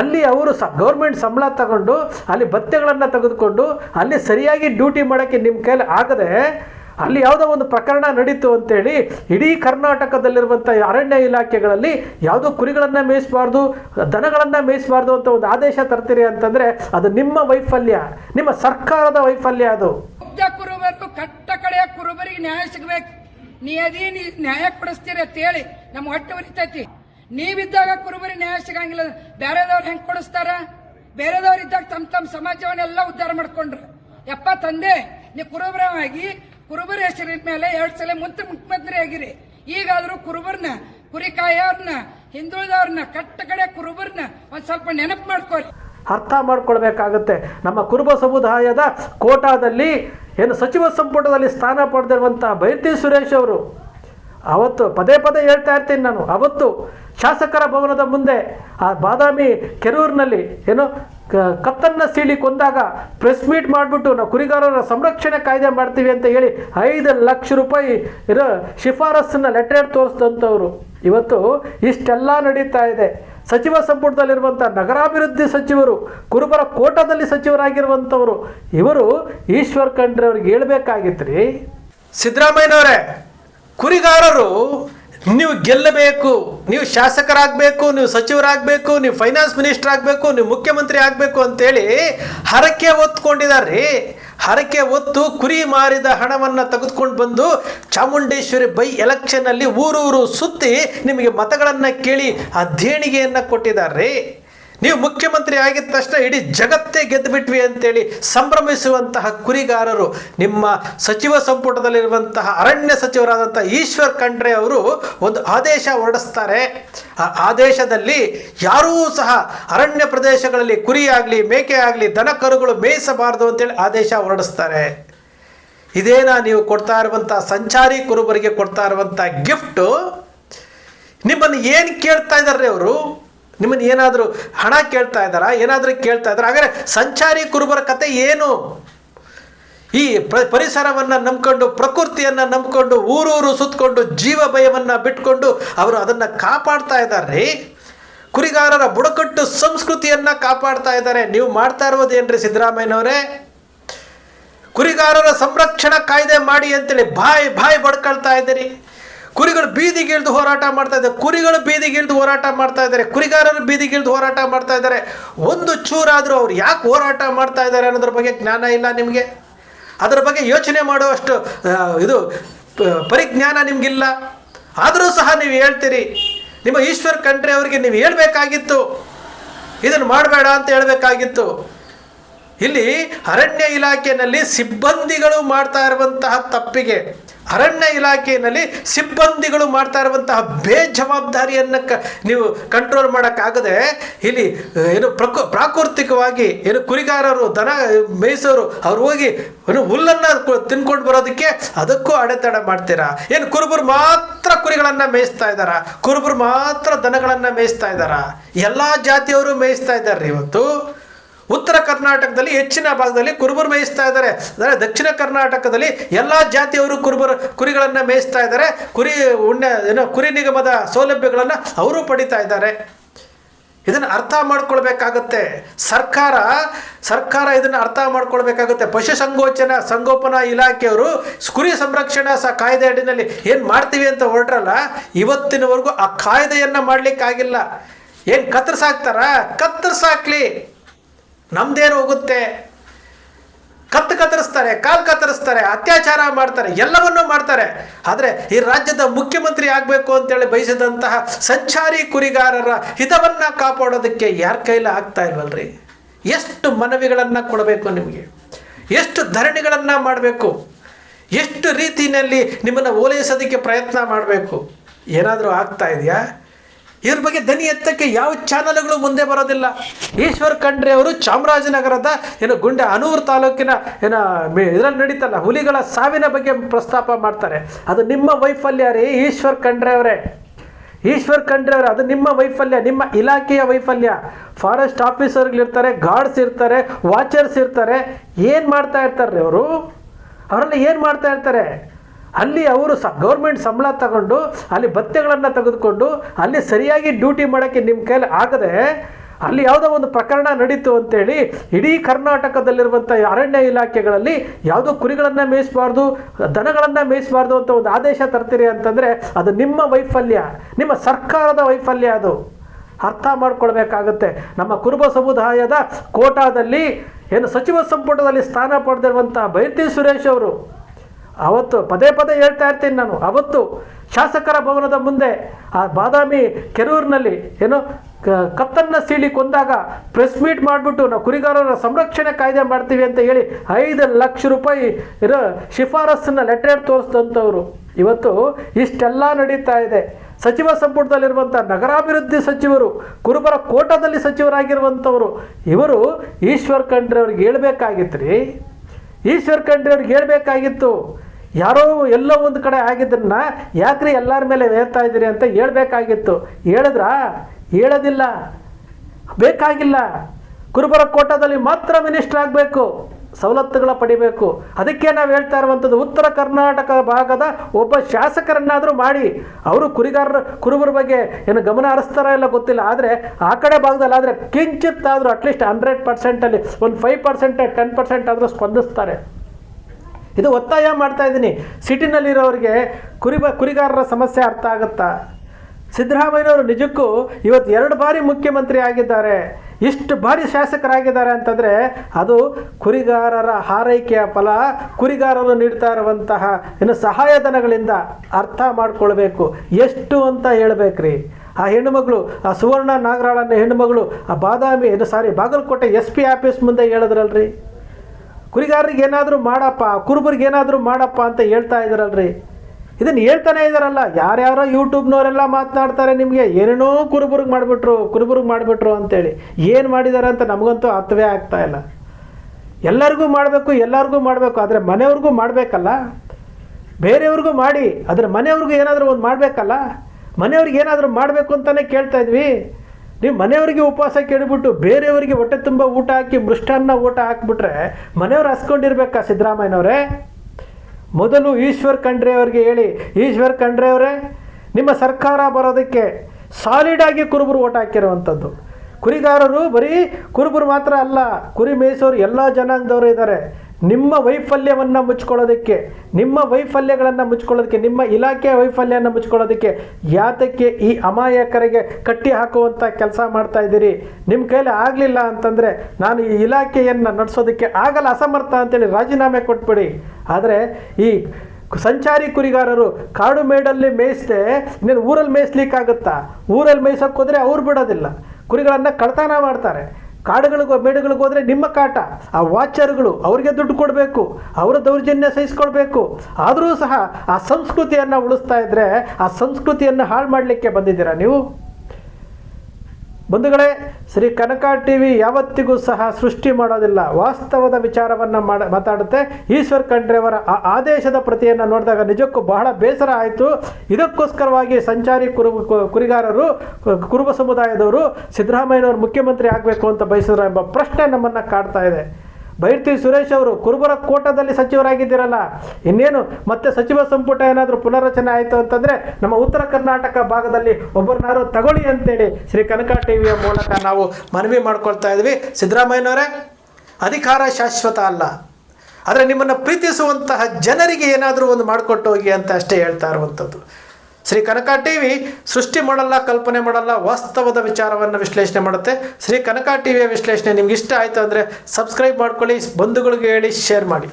ಅಲ್ಲಿ ಅವರು ಸ ಗೌರ್ಮೆಂಟ್ ಸಂಬಳ ತಗೊಂಡು, ಅಲ್ಲಿ ಭತ್ಯೆಗಳನ್ನು ತೆಗೆದುಕೊಂಡು, ಅಲ್ಲಿ ಸರಿಯಾಗಿ ಡ್ಯೂಟಿ ಮಾಡೋಕ್ಕೆ ನಿಮ್ಮ ಕೈಲಿ ಆಗದೆ, ಅಲ್ಲಿ ಯಾವುದೋ ಒಂದು ಪ್ರಕರಣ ನಡೀತು ಅಂತೇಳಿ ಇಡೀ ಕರ್ನಾಟಕದಲ್ಲಿರುವಂಥ ಅರಣ್ಯ ಇಲಾಖೆಗಳಲ್ಲಿ ಯಾವುದೋ ಕುರಿಗಳನ್ನು ಮೇಯಿಸಬಾರ್ದು, ದನಗಳನ್ನು ಮೇಯಿಸಬಾರ್ದು ಅಂತ ಒಂದು ಆದೇಶ ತರ್ತೀರಿ ಅಂತಂದರೆ ಅದು ನಿಮ್ಮ ವೈಫಲ್ಯ, ನಿಮ್ಮ ಸರ್ಕಾರದ ವೈಫಲ್ಯ ಅದು. ಕುರುಬರು, ಕಟ್ಟ ಕಡೆಯ ಕುರುಬರಿಗೆ ನ್ಯಾಯ ಸಿಗಬೇಕು. ನೀ ಅದೇ ನ್ಯಾಯ ಕೊಡಿಸ್ತೀರಿ ಅಂತ ಹೇಳಿ ನಮ್ಮ ಹೊಟ್ಟೆ ಉರಿತೈತಿ. ನೀವಿದ್ದಾಗ ಕುರುಬರಿ ನ್ಯಾಯ ಸಿಗಂಗಿಲ್ಲ. ಬೇರೆದವ್ರು ಹೆಂಗ್ ಕೊಡಿಸ್ತಾರ? ಬೇರೆದವ್ರು ಇದ್ದಾಗ ತಮ್ಮ ತಮ್ಮ ಸಮಾಜವನ್ನೆಲ್ಲ ಉದ್ಧಾರ ಮಾಡ್ಕೊಂಡ್ರು. ಯಪ್ಪ ತಂದೆ, ನೀ ಕುರುಬರವಾಗಿ ಕುರುಬರ ಹೆಸರಿನ ಮೇಲೆ ಎರಡ್ ಸಲ ಮುಂತ ಮುಖ್ಯಮಂತ್ರಿ ಆಗಿರಿ. ಈಗಾದ್ರೂ ಕುರುಬರ್ನ ಕುರಿ ಕಾಯೋರ್ನ ಹಿಂದುಳಿದವ್ರನ್ನ, ಕಟ್ಟ ಕಡೆ ಕುರುಬರ್ನ ಒಂದ್ ಸ್ವಲ್ಪ ನೆನಪು ಮಾಡ್ಕೋರಿ. ಅರ್ಥ ಮಾಡ್ಕೊಳ್ಬೇಕಾಗುತ್ತೆ. ನಮ್ಮ ಕುರುಬ ಸಮುದಾಯದ ಕೋಟಾದಲ್ಲಿ ಏನು ಸಚಿವ ಸಂಪುಟದಲ್ಲಿ ಸ್ಥಾನ ಪಡೆದಿರುವಂಥ ಬೈತಿ ಸುರೇಶ್ ಅವರು ಅವತ್ತು ಪದೇ ಪದೇ ಹೇಳ್ತಾ ಇರ್ತೀನಿ ನಾನು. ಅವತ್ತು ಶಾಸಕರ ಭವನದ ಮುಂದೆ ಆ ಬಾದಾಮಿ ಕೆರೂರಿನಲ್ಲಿ ಏನು ಕತ್ತನ್ನ ಸೀಳಿ ಕೊಂದಾಗ ಪ್ರೆಸ್ ಮೀಟ್ ಮಾಡಿಬಿಟ್ಟು ನಾವು ಕುರಿಗಾರರ ಸಂರಕ್ಷಣೆ ಕಾಯ್ದೆ ಮಾಡ್ತೀವಿ ಅಂತ ಹೇಳಿ ಐದು ಲಕ್ಷ ರೂಪಾಯಿ ಇರೋ ಶಿಫಾರಸ್ಸನ್ನ ಲೆಟರ್ ತೋರಿಸಿದಂಥವ್ರು. ಇವತ್ತು ಇಷ್ಟೆಲ್ಲ ನಡೀತಾ ಇದೆ. ಸಚಿವ ಸಂಪುಟದಲ್ಲಿರುವಂಥ ನಗರಾಭಿವೃದ್ಧಿ ಸಚಿವರು, ಕುರುಬರ ಕೋಟದಲ್ಲಿ ಸಚಿವರಾಗಿರುವಂಥವರು, ಇವರು ಈಶ್ವರ್ ಖಂಡ್ರೆ ಅವ್ರಿಗೆ ಹೇಳ್ಬೇಕಾಗಿತ್ತು ರೀ ಸಿದ್ದರಾಮಯ್ಯನವರೇ ಕುರಿಗಾರರು, ನೀವು ಗೆಲ್ಲಬೇಕು, ನೀವು ಶಾಸಕರಾಗಬೇಕು, ನೀವು ಸಚಿವರಾಗಬೇಕು, ನೀವು ಫೈನಾನ್ಸ್ ಮಿನಿಸ್ಟರ್ ಆಗಬೇಕು, ನೀವು ಮುಖ್ಯಮಂತ್ರಿ ಆಗಬೇಕು ಅಂತೇಳಿ ಹರಕೆ ಒತ್ಕೊಂಡಿದ್ದಾರೆ ಹರಕೆ ಒತ್ತು ಕುರಿ ಮಾರಿದ ಹಣವನ್ನು ತೆಗೆದುಕೊಂಡು ಬಂದು ಚಾಮುಂಡೇಶ್ವರಿ ಬೈ ಎಲೆಕ್ಷನ್ನಲ್ಲಿ ಊರೂರು ಸುತ್ತಿ ನಿಮಗೆ ಮತಗಳನ್ನು ಕೇಳಿ ಆ ದೇಣಿಗೆಯನ್ನು ಕೊಟ್ಟಿದ್ದಾರೆ. ನೀವು ಮುಖ್ಯಮಂತ್ರಿ ಆಗಿದ ತಕ್ಷಣ ಇಡೀ ಜಗತ್ತೇ ಗೆದ್ದುಬಿಟ್ವಿ ಅಂತೇಳಿ ಸಂಭ್ರಮಿಸುವಂತಹ ಕುರಿಗಾರರು ನಿಮ್ಮ ಸಚಿವ ಸಂಪುಟದಲ್ಲಿರುವಂತಹ ಅರಣ್ಯ ಸಚಿವರಾದಂಥ ಈಶ್ವರ್ ಖಂಡ್ರೆ ಅವರು ಒಂದು ಆದೇಶ ಹೊರಡಿಸ್ತಾರೆ. ಆ ಆದೇಶದಲ್ಲಿ ಯಾರೂ ಸಹ ಅರಣ್ಯ ಪ್ರದೇಶಗಳಲ್ಲಿ ಕುರಿಯಾಗಲಿ ಮೇಕೆ ಆಗಲಿ ದನ ಕರುಗಳು ಮೇಯಿಸಬಾರದು ಅಂತೇಳಿ ಆದೇಶ ಹೊರಡಿಸ್ತಾರೆ. ಇದೇನಾ ನೀವು ಕೊಡ್ತಾ ಇರುವಂಥ ಸಂಚಾರಿ ಕುರುಬರಿಗೆ ಕೊಡ್ತಾ ಇರುವಂಥ ಗಿಫ್ಟು? ನಿಮ್ಮನ್ನು ಏನು ಕೇಳ್ತಾ ಇದ್ದಾರೆ ಅವರು? ನಿಮ್ಮನ್ನು ಏನಾದರೂ ಹಣ ಕೇಳ್ತಾ ಇದ್ದಾರಾ? ಏನಾದರೂ ಕೇಳ್ತಾ ಇದ್ದಾರೆ? ಹಾಗಾದರೆ ಸಂಚಾರಿ ಕುರುಬರ ಕತೆ ಏನು? ಈ ಪ್ರ ಪರಿಸರವನ್ನು ನಂಬ್ಕೊಂಡು, ಪ್ರಕೃತಿಯನ್ನು ನಂಬಿಕೊಂಡು, ಊರೂರು ಸುತ್ತಕೊಂಡು ಜೀವ ಭಯವನ್ನು ಬಿಟ್ಕೊಂಡು ಅವರು ಅದನ್ನು ಕಾಪಾಡ್ತಾ ಇದ್ದಾರೆ. ಕುರಿಗಾರರ ಬುಡಕಟ್ಟು ಸಂಸ್ಕೃತಿಯನ್ನು ಕಾಪಾಡ್ತಾ ಇದ್ದಾರೆ. ನೀವು ಮಾಡ್ತಾ ಇರೋದು ಏನ್ರಿ ಸಿದ್ದರಾಮಯ್ಯನವರೇ? ಕುರಿಗಾರರ ಸಂರಕ್ಷಣಾ ಕಾಯ್ದೆ ಮಾಡಿ ಅಂತೇಳಿ ಬಾಯ್ ಬಾಯ್ ಬಡ್ಕೊಳ್ತಾ ಇದ್ದೀರಿ. ಕುರಿಗಳು ಬೀದಿಗಿಳಿದು ಹೋರಾಟ ಮಾಡ್ತಾ ಇದ್ದಾರೆ. ಕುರಿಗಳು ಬೀದಿಗಿಳಿದು ಹೋರಾಟ ಮಾಡ್ತಾ ಇದ್ದಾರೆ. ಕುರಿಗಾರರು ಬೀದಿಗಿಳಿದು ಹೋರಾಟ ಮಾಡ್ತಾ ಇದ್ದಾರೆ. ಒಂದು ಚೂರಾದರೂ ಅವ್ರು ಯಾಕೆ ಹೋರಾಟ ಮಾಡ್ತಾ ಇದ್ದಾರೆ ಅನ್ನೋದ್ರ ಬಗ್ಗೆ ಜ್ಞಾನ ಇಲ್ಲ ನಿಮಗೆ? ಅದರ ಬಗ್ಗೆ ಯೋಚನೆ ಮಾಡುವಷ್ಟು ಇದು ಪರಿಜ್ಞಾನ ನಿಮಗಿಲ್ಲ. ಆದರೂ ಸಹ ನೀವು ಹೇಳ್ತೀರಿ. ನಿಮ್ಮ ಈಶ್ವರ್ ಕಂಡ್ರೆ ಅವರಿಗೆ ನೀವು ಹೇಳಬೇಕಾಗಿತ್ತು. ಇದನ್ನು ಮಾಡಬೇಡ ಅಂತ ಹೇಳಬೇಕಾಗಿತ್ತು. ಇಲ್ಲಿ ಅರಣ್ಯ ಇಲಾಖೆಯಲ್ಲಿ ಸಿಬ್ಬಂದಿಗಳು ಮಾಡ್ತಾ ಇರುವಂತಹ ತಪ್ಪಿಗೆ, ಅರಣ್ಯ ಇಲಾಖೆಯಲ್ಲಿ ಸಿಬ್ಬಂದಿಗಳು ಮಾಡ್ತಾ ಇರುವಂತಹ ಬೇಜವಾಬ್ದಾರಿಯನ್ನು ಕ, ನೀವು ಕಂಟ್ರೋಲ್ ಮಾಡೋಕ್ಕಾಗದೆ, ಇಲ್ಲಿ ಏನು ಪ್ರಕೃ, ಪ್ರಾಕೃತಿಕವಾಗಿ ಏನು ಕುರಿಗಾರರು, ದನ, ಮೇಯಿಸೋರು, ಅವ್ರು ಹೋಗಿ ಏನು ಹುಲ್ಲನ್ನು ತಿನ್ಕೊಂಡು ಬರೋದಕ್ಕೆ ಅದಕ್ಕೂ ಅಡೆತಡೆ ಮಾಡ್ತೀರಾ? ಏನು ಕುರುಬರು ಮಾತ್ರ ಕುರಿಗಳನ್ನು ಮೇಯಿಸ್ತಾ ಇದ್ದಾರಾ? ಕುರುಬರು ಮಾತ್ರ ದನಗಳನ್ನು ಮೇಯಿಸ್ತಾ ಇದ್ದಾರಾ? ಎಲ್ಲ ಜಾತಿಯವರು ಮೇಯಿಸ್ತಾ ಇದ್ದಾರೆ ಇವತ್ತು? ಉತ್ತರ ಕರ್ನಾಟಕದಲ್ಲಿ ಹೆಚ್ಚಿನ ಭಾಗದಲ್ಲಿ ಕುರುಬರು ಮೇಯಿಸ್ತಾ ಇದ್ದಾರೆ. ಅಂದರೆ ದಕ್ಷಿಣ ಕರ್ನಾಟಕದಲ್ಲಿ ಎಲ್ಲ ಜಾತಿಯವರು ಕುರುಬರು ಕುರಿಗಳನ್ನು ಮೇಯಿಸ್ತಾ ಇದ್ದಾರೆ. ಕುರಿ ಉಣ್ಣೆ, ಏನೋ ಕುರಿ ನಿಗಮದ ಸೌಲಭ್ಯಗಳನ್ನು ಅವರು ಪಡಿತಾ ಇದ್ದಾರೆ. ಇದನ್ನು ಅರ್ಥ ಮಾಡ್ಕೊಳ್ಬೇಕಾಗತ್ತೆ. ಸರ್ಕಾರ ಸರ್ಕಾರ ಇದನ್ನು ಅರ್ಥ ಮಾಡ್ಕೊಳ್ಬೇಕಾಗುತ್ತೆ. ಪಶುಸಂಗೋಚನಾ ಸಂಗೋಪನಾ ಇಲಾಖೆಯವರು ಕುರಿ ಸಂರಕ್ಷಣಾ ಸಹ ಕಾಯ್ದೆ ಅಡಿನಲ್ಲಿ ಏನು ಮಾಡ್ತೀವಿ ಅಂತ ಹೊರಟ್ರಲ್ಲ, ಇವತ್ತಿನವರೆಗೂ ಆ ಕಾಯ್ದೆಯನ್ನು ಮಾಡಲಿಕ್ಕಾಗಿಲ್ಲ. ಏನು ಕತ್ತರಿಸಾಕ್ತಾರ ಕತ್ತರಿಸಾಕ್ಲಿ ನಮ್ದೇನು ಹೋಗುತ್ತೆ. ಕತ್ತು ಕತ್ತರಿಸ್ತಾರೆ, ಕಾಲು ಕತ್ತರಿಸ್ತಾರೆ, ಅತ್ಯಾಚಾರ ಮಾಡ್ತಾರೆ, ಎಲ್ಲವನ್ನೂ ಮಾಡ್ತಾರೆ. ಆದರೆ ಈ ರಾಜ್ಯದ ಮುಖ್ಯಮಂತ್ರಿ ಆಗಬೇಕು ಅಂತೇಳಿ ಬಯಸಿದಂತಹ ಸಂಚಾರಿ ಕುರಿಗಾರರ ಹಿತವನ್ನು ಕಾಪಾಡೋದಕ್ಕೆ ಯಾರ ಕೈಲಿ ಆಗ್ತಾ ಇಲ್ವಲ್ರಿ? ಎಷ್ಟು ಮನವಿಗಳನ್ನು ಕೊಡಬೇಕು ನಿಮಗೆ? ಎಷ್ಟು ಧರಣಿಗಳನ್ನು ಮಾಡಬೇಕು? ಎಷ್ಟು ರೀತಿಯಲ್ಲಿ ನಿಮ್ಮನ್ನು ಓಲೈಸೋದಕ್ಕೆ ಪ್ರಯತ್ನ ಮಾಡಬೇಕು? ಏನಾದರೂ ಆಗ್ತಾ ಇದೆಯಾ? ಇವ್ರ ಬಗ್ಗೆ ದನಿ ಎತ್ತಕ್ಕೆ ಯಾವ ಚಾನಲ್ಗಳು ಮುಂದೆ ಬರೋದಿಲ್ಲ. ಈಶ್ವರ್ ಖಂಡ್ರೆ ಅವರು ಚಾಮರಾಜನಗರದ ಏನು ಗುಂಡೆ ಅನೂರು ತಾಲೂಕಿನ ಏನು ಇದರಲ್ಲಿ ನಡೀತಲ್ಲ, ಹುಲಿಗಳ ಸಾವಿನ ಬಗ್ಗೆ ಪ್ರಸ್ತಾಪ ಮಾಡ್ತಾರೆ. ಅದು ನಿಮ್ಮ ವೈಫಲ್ಯ ರೀ ಈಶ್ವರ್ ಖಂಡ್ರೆ ಅವರೇ. ಈಶ್ವರ್ ಖಂಡ್ರೆ ಅವರೇ, ಅದು ನಿಮ್ಮ ವೈಫಲ್ಯ, ನಿಮ್ಮ ಇಲಾಖೆಯ ವೈಫಲ್ಯ. ಫಾರೆಸ್ಟ್ ಆಫೀಸರ್ಗಳಿರ್ತಾರೆ ಗಾರ್ಡ್ಸ್ ಇರ್ತಾರೆ, ವಾಚರ್ಸ್ ಇರ್ತಾರೆ. ಏನು ಮಾಡ್ತಾ ಇರ್ತಾರೆ ಅವರು? ಅವರೆಲ್ಲ ಏನು ಮಾಡ್ತಾ ಇರ್ತಾರೆ? ಅಲ್ಲಿ ಅವರು ಸ ಗೌರ್ಮೆಂಟ್ ಸಂಬಳ ತಗೊಂಡು, ಅಲ್ಲಿ ಭತ್ಯೆಗಳನ್ನು ತೆಗೆದುಕೊಂಡು, ಅಲ್ಲಿ ಸರಿಯಾಗಿ ಡ್ಯೂಟಿ ಮಾಡೋಕ್ಕೆ ನಿಮ್ಮ ಕೈಲಿ ಆಗದೆ, ಅಲ್ಲಿ ಯಾವುದೋ ಒಂದು ಪ್ರಕರಣ ನಡೀತು ಅಂತೇಳಿ ಇಡೀ ಕರ್ನಾಟಕದಲ್ಲಿರುವಂಥ ಅರಣ್ಯ ಇಲಾಖೆಗಳಲ್ಲಿ ಯಾವುದೋ ಕುರಿಗಳನ್ನು ಮೇಯಿಸಬಾರ್ದು, ದನಗಳನ್ನು ಮೇಯಿಸಬಾರ್ದು ಅಂತ ಒಂದು ಆದೇಶ ತರ್ತೀರಿ ಅಂತಂದರೆ ಅದು ನಿಮ್ಮ ವೈಫಲ್ಯ, ನಿಮ್ಮ ಸರ್ಕಾರದ ವೈಫಲ್ಯ ಅದು. ಅರ್ಥ ಮಾಡ್ಕೊಳ್ಬೇಕಾಗತ್ತೆ. ನಮ್ಮ ಕುರುಬ ಸಮುದಾಯದ ಕೋಟಾದಲ್ಲಿ, ಏನು ಸಚಿವ ಸಂಪುಟದಲ್ಲಿ ಸ್ಥಾನ ಪಡೆದಿರುವಂಥ ಬೈರ್ತಿ ಸುರೇಶ್ ಅವರು ಅವತ್ತು ಪದೇ ಪದೇ ಹೇಳ್ತಾ ಇರ್ತೀನಿ ನಾನು. ಅವತ್ತು ಶಾಸಕರ ಭವನದ ಮುಂದೆ ಆ ಬಾದಾಮಿ ಕೆರೂರಿನಲ್ಲಿ ಏನು ಕತ್ತನ್ನ ಸೀಳಿ ಕೊಂದಾಗ ಪ್ರೆಸ್ ಮೀಟ್ ಮಾಡಿಬಿಟ್ಟು ನಾವು ಕುರಿಗಾರರ ಸಂರಕ್ಷಣೆ ಕಾಯ್ದೆ ಮಾಡ್ತೀವಿ ಅಂತ ಹೇಳಿ ಐದು ಲಕ್ಷ ರೂಪಾಯಿ ಇರೋ ಶಿಫಾರಸ್ಸನ್ನು ಲೆಟರ್ ತೋರಿಸಿದಂಥವ್ರು. ಇವತ್ತು ಇಷ್ಟೆಲ್ಲ ನಡೀತಾ ಇದೆ. ಸಚಿವ ಸಂಪುಟದಲ್ಲಿರುವಂಥ ನಗರಾಭಿವೃದ್ಧಿ ಸಚಿವರು, ಕುರುಬರ ಕೋಟದಲ್ಲಿ ಸಚಿವರಾಗಿರುವಂಥವರು, ಇವರು ಈಶ್ವರ್ ಖಂಡ್ರೆ ಅವ್ರಿಗೆ ಹೇಳ್ಬೇಕಾಗಿತ್ತು ರೀ ಈಶ್ವರ್ ಖಂಡ್ರೆ ಅವ್ರಿಗೆ ಹೇಳ್ಬೇಕಾಗಿತ್ತು. ಯಾರೋ ಎಲ್ಲೋ ಒಂದು ಕಡೆ ಆಗಿದ್ದನ್ನ ಯಾಕ್ರಿ ಎಲ್ಲರ ಮೇಲೆ ಹೇಳ್ತಾ ಇದ್ದೀರಿ ಅಂತ ಹೇಳ್ಬೇಕಾಗಿತ್ತು. ಹೇಳಿದ್ರಾ? ಹೇಳೋದಿಲ್ಲ. ಬೇಕಾಗಿಲ್ಲ. ಕುರುಬರ ಕೋಟದಲ್ಲಿ ಮಾತ್ರ ಮಿನಿಸ್ಟರ್ ಆಗಬೇಕು. ಸವಲತ್ತುಗಳ ಪಡಿಬೇಕು. ಅದಕ್ಕೆ ನಾವು ಹೇಳ್ತಾ ಇರುವಂಥದ್ದು ಉತ್ತರ ಕರ್ನಾಟಕ ಭಾಗದ ಒಬ್ಬ ಶಾಸಕರನ್ನಾದರೂ ಮಾಡಿ. ಅವರು ಕುರಿಗಾರರ, ಕುರುಬರ ಬಗ್ಗೆ ಏನು ಗಮನ ಹರಿಸ್ತಾರೋ ಇಲ್ಲ ಗೊತ್ತಿಲ್ಲ. ಆದರೆ ಆ ಕಡೆ ಭಾಗದಲ್ಲಿ ಆದರೆ ಕಿಂಚಿತ್ತಾದರೂ ಅಟ್ಲೀಸ್ಟ್ ಹಂಡ್ರೆಡ್ ಪರ್ಸೆಂಟಲ್ಲಿ ಒಂದು ಫೈವ್ ಪರ್ಸೆಂಟ್ ಟೆನ್ ಪರ್ಸೆಂಟ್ ಆದರೂ ಸ್ಪಂದಿಸ್ತಾರೆ. ಇದು ಒತ್ತಾಯ ಮಾಡ್ತಾ ಇದ್ದೀನಿ. ಸಿಟಿನಲ್ಲಿರೋರಿಗೆ ಕುರಿಬ ಕುರಿಗಾರರ ಸಮಸ್ಯೆ ಅರ್ಥ ಆಗುತ್ತಾ? ಸಿದ್ದರಾಮಯ್ಯನವರು ನಿಜಕ್ಕೂ ಇವತ್ತು ಎರಡು ಬಾರಿ ಮುಖ್ಯಮಂತ್ರಿ ಆಗಿದ್ದಾರೆ. ಇಷ್ಟು ಬಾರಿ ಶಾಸಕರಾಗಿದ್ದಾರೆ ಅಂತಂದರೆ ಅದು ಕುರಿಗಾರರ ಹಾರೈಕೆಯ ಫಲ, ಕುರಿಗಾರರು ನೀಡ್ತಾ ಇರುವಂತಹ ಇನ್ನು ಸಹಾಯಧನಗಳಿಂದ ಅರ್ಥ ಮಾಡಿಕೊಳ್ಬೇಕು. ಎಷ್ಟು ಅಂತ ಹೇಳ್ಬೇಕ್ರಿ. ಆ ಹೆಣ್ಣುಮಗಳು ಆ ಸುವರ್ಣ ನಾಗರಾಳನ್ನ ಹೆಣ್ಣುಮಗಳು ಆ ಬಾದಾಮಿ ಇದು sorry Bagalkot S P office ಮುಂದೆ ಹೇಳಿದ್ರಲ್ರಿ. ಕುರಿಗಾರರಿಗೆ ಏನಾದರೂ ಮಾಡಪ್ಪ, ಕುರುಬರಿಗೆ ಏನಾದರೂ ಮಾಡಪ್ಪ ಅಂತ ಹೇಳ್ತಾ ಇದ್ದಾರಲ್ರಿ? ಇದನ್ನು ಹೇಳ್ತಾನೆ ಇದ್ದಾರಲ್ಲ, ಯಾರ್ಯಾರೋ ಯೂಟ್ಯೂಬ್ನವರೆಲ್ಲ ಮಾತನಾಡ್ತಾರೆ ನಿಮಗೆ, ಏನೇನೋ ಕುರುಬರಿಗೆ ಮಾಡಿಬಿಟ್ರು ಕುರುಬರಿಗೆ ಮಾಡಿಬಿಟ್ರು ಅಂತೇಳಿ. ಏನು ಮಾಡಿದ್ದಾರೆ ಅಂತ ನಮಗಂತೂ ಅರ್ಥವೇ ಆಗ್ತಾ ಇಲ್ಲ. ಎಲ್ಲರಿಗೂ ಮಾಡಬೇಕು ಎಲ್ಲರಿಗೂ ಮಾಡಬೇಕು, ಆದರೆ ಮನೆಯವ್ರಿಗೂ ಮಾಡಬೇಕಲ್ಲ? ಬೇರೆಯವ್ರಿಗೂ ಮಾಡಿ, ಆದರೆ ಮನೆಯವ್ರಿಗೂ ಏನಾದರೂ ಒಂದು ಮಾಡಬೇಕಲ್ಲ? ಮನೆಯವ್ರಿಗೆ ಏನಾದರೂ ಮಾಡಬೇಕು ಅಂತಲೇ ಕೇಳ್ತಾ ಇದ್ವಿ. ನೀವು ಮನೆಯವರಿಗೆ ಉಪವಾಸ ಕೇಳಿಬಿಟ್ಟು ಬೇರೆಯವರಿಗೆ ಹೊಟ್ಟೆ ತುಂಬ ಊಟ ಹಾಕಿ ಮೃಷ್ಟಾನ್ನ ಊಟ ಹಾಕಿಬಿಟ್ರೆ ಮನೆಯವ್ರು ಹಸ್ಕೊಂಡಿರ್ಬೇಕಾ ಸಿದ್ದರಾಮಯ್ಯನವರೇ? ಮೊದಲು ಈಶ್ವರ್ ಖಂಡ್ರೆ ಅವರಿಗೆ ಹೇಳಿ. ಈಶ್ವರ್ ಖಂಡ್ರೆ ಅವರೇ, ನಿಮ್ಮ ಸರ್ಕಾರ ಬರೋದಕ್ಕೆ ಸಾಲಿಡ್ ಆಗಿ ಕುರುಬರು ಓಟ್ ಹಾಕಿರುವಂಥದ್ದು. ಕುರಿಗಾರರು ಬರೀ ಕುರುಬರು ಮಾತ್ರ ಅಲ್ಲ, ಕುರಿ ಮೇಯಿಸೋರು ಎಲ್ಲ ಜನಾಂಗದವರು ಇದ್ದಾರೆ. ನಿಮ್ಮ ವೈಫಲ್ಯವನ್ನು ಮುಚ್ಕೊಳ್ಳೋದಕ್ಕೆ, ನಿಮ್ಮ ವೈಫಲ್ಯಗಳನ್ನು ಮುಚ್ಕೊಳ್ಳೋದಕ್ಕೆ, ನಿಮ್ಮ ಇಲಾಖೆಯ ವೈಫಲ್ಯವನ್ನು ಮುಚ್ಕೊಳ್ಳೋದಕ್ಕೆ ಯಾತಕ್ಕೆ ಈ ಅಮಾಯಕರಿಗೆ ಕಟ್ಟಿ ಹಾಕುವಂಥ ಕೆಲಸ ಮಾಡ್ತಾ ಇದ್ದೀರಿ? ನಿಮ್ಮ ಕೈಲಿ ಆಗಲಿಲ್ಲ ಅಂತಂದರೆ ನಾನು ಈ ಇಲಾಖೆಯನ್ನು ನಡೆಸೋದಕ್ಕೆ ಆಗಲ್ಲ, ಅಸಮರ್ಥ ಅಂತೇಳಿ ರಾಜೀನಾಮೆ ಕೊಟ್ಬಿಡಿ. ಆದರೆ ಈ ಸಂಚಾರಿ ಕುರಿಗಾರರು ಕಾಡು ಮೇಡಲ್ಲಿ ಮೇಯಿಸದೆ ಇನ್ನೇನು ಊರಲ್ಲಿ ಮೇಯಿಸ್ಲಿಕ್ಕಾಗುತ್ತಾ? ಊರಲ್ಲಿ ಮೇಯ್ಸೋಕ್ಕೋದ್ರೆ ಅವ್ರು ಬಿಡೋದಿಲ್ಲ. ಕುರಿಗಳನ್ನು ಕಳ್ತನ ಮಾಡ್ತಾರೆ. ಕಾಡುಗಳಿಗೆ ಮೇಡುಗಳಿಗೆ ಹೋದರೆ ನಿಮ್ಮ ಕಾಟ, ಆ ವಾಚರ್ಗಳು ಅವ್ರಿಗೆ ದುಡ್ಡು ಕೊಡಬೇಕು, ಅವರ ದೌರ್ಜನ್ಯ ಸಹಿಸ್ಕೊಳ್ಬೇಕು. ಆದರೂ ಸಹ ಆ ಸಂಸ್ಕೃತಿಯನ್ನು ಉಳಿಸ್ತಾ ಇದ್ದರೆ ಆ ಸಂಸ್ಕೃತಿಯನ್ನು ಹಾಳು ಮಾಡಲಿಕ್ಕೆ ಬಂದಿದ್ದೀರಾ ನೀವು? ಬಂಧುಗಳೇ, ಶ್ರೀ ಕನಕ ಟಿ ವಿ ಯಾವತ್ತಿಗೂ ಸಹ ಸೃಷ್ಟಿ ಮಾಡೋದಿಲ್ಲ. ವಾಸ್ತವದ ವಿಚಾರವನ್ನು ಮಾಡ, ಮಾತಾಡುತ್ತೆ. ಈಶ್ವರ್ ಖಂಡ್ರೆಯವರ ಆ ಆದೇಶದ ಪ್ರತಿಯನ್ನು ನೋಡಿದಾಗ ನಿಜಕ್ಕೂ ಬಹಳ ಬೇಸರ ಆಯಿತು. ಇದಕ್ಕೋಸ್ಕರವಾಗಿ ಸಂಚಾರಿ ಕುರು ಕುರಿಗಾರರು ಕುರುಬ ಸಮುದಾಯದವರು ಸಿದ್ದರಾಮಯ್ಯನವರು ಮುಖ್ಯಮಂತ್ರಿ ಆಗಬೇಕು ಅಂತ ಬಯಸಿದ್ರು ಎಂಬ ಪ್ರಶ್ನೆ ನಮ್ಮನ್ನು ಕಾಡ್ತಾ ಇದೆ. ಬೈರ್ತಿ ಸುರೇಶ್ ಅವರು, ಕುರುಬರ ಕೋಟದಲ್ಲಿ ಸಚಿವರಾಗಿದ್ದೀರಲ್ಲ, ಇನ್ನೇನು, ಮತ್ತೆ ಸಚಿವ ಸಂಪುಟ ಏನಾದರೂ ಪುನರ್ರಚನೆ ಆಯಿತು ಅಂತಂದರೆ ನಮ್ಮ ಉತ್ತರ ಕರ್ನಾಟಕ ಭಾಗದಲ್ಲಿ ಒಬ್ಬರನ್ನಾರು ತಗೊಳ್ಳಿ ಅಂತೇಳಿ ಶ್ರೀ ಕನಕ ಟಿವಿಯ ಮೂಲಕ ನಾವು ಮನವಿ ಮಾಡ್ಕೊಳ್ತಾ ಇದ್ವಿ. ಸಿದ್ದರಾಮಯ್ಯನವರೇ, ಅಧಿಕಾರ ಶಾಶ್ವತ ಅಲ್ಲ. ಆದರೆ ನಿಮ್ಮನ್ನು ಪ್ರೀತಿಸುವಂತಹ ಜನರಿಗೆ ಏನಾದರೂ ಒಂದು ಮಾಡಿಕೊಟ್ಟು ಹೋಗಿ ಅಂತ ಅಷ್ಟೇ ಹೇಳ್ತಾ ಇರುವಂಥದ್ದು. ಶ್ರೀ ಕನಕ ಟಿ ವಿ ಸೃಷ್ಟಿ ಮಾಡಲ್ಲ, ಕಲ್ಪನೆ ಮಾಡಲ್ಲ, ವಾಸ್ತವದ ವಿಚಾರವನ್ನು ವಿಶ್ಲೇಷಣೆ ಮಾಡುತ್ತೆ. ಶ್ರೀ ಕನಕ ಟಿ ವಿಯ ವಿಶ್ಲೇಷಣೆ ನಿಮ್ಗೆ ಇಷ್ಟ ಆಯಿತು ಅಂದರೆ ಸಬ್ಸ್ಕ್ರೈಬ್ ಮಾಡ್ಕೊಳ್ಳಿ, ಬಂಧುಗಳಿಗೆ ಹೇಳಿ ಶೇರ್ ಮಾಡಿ.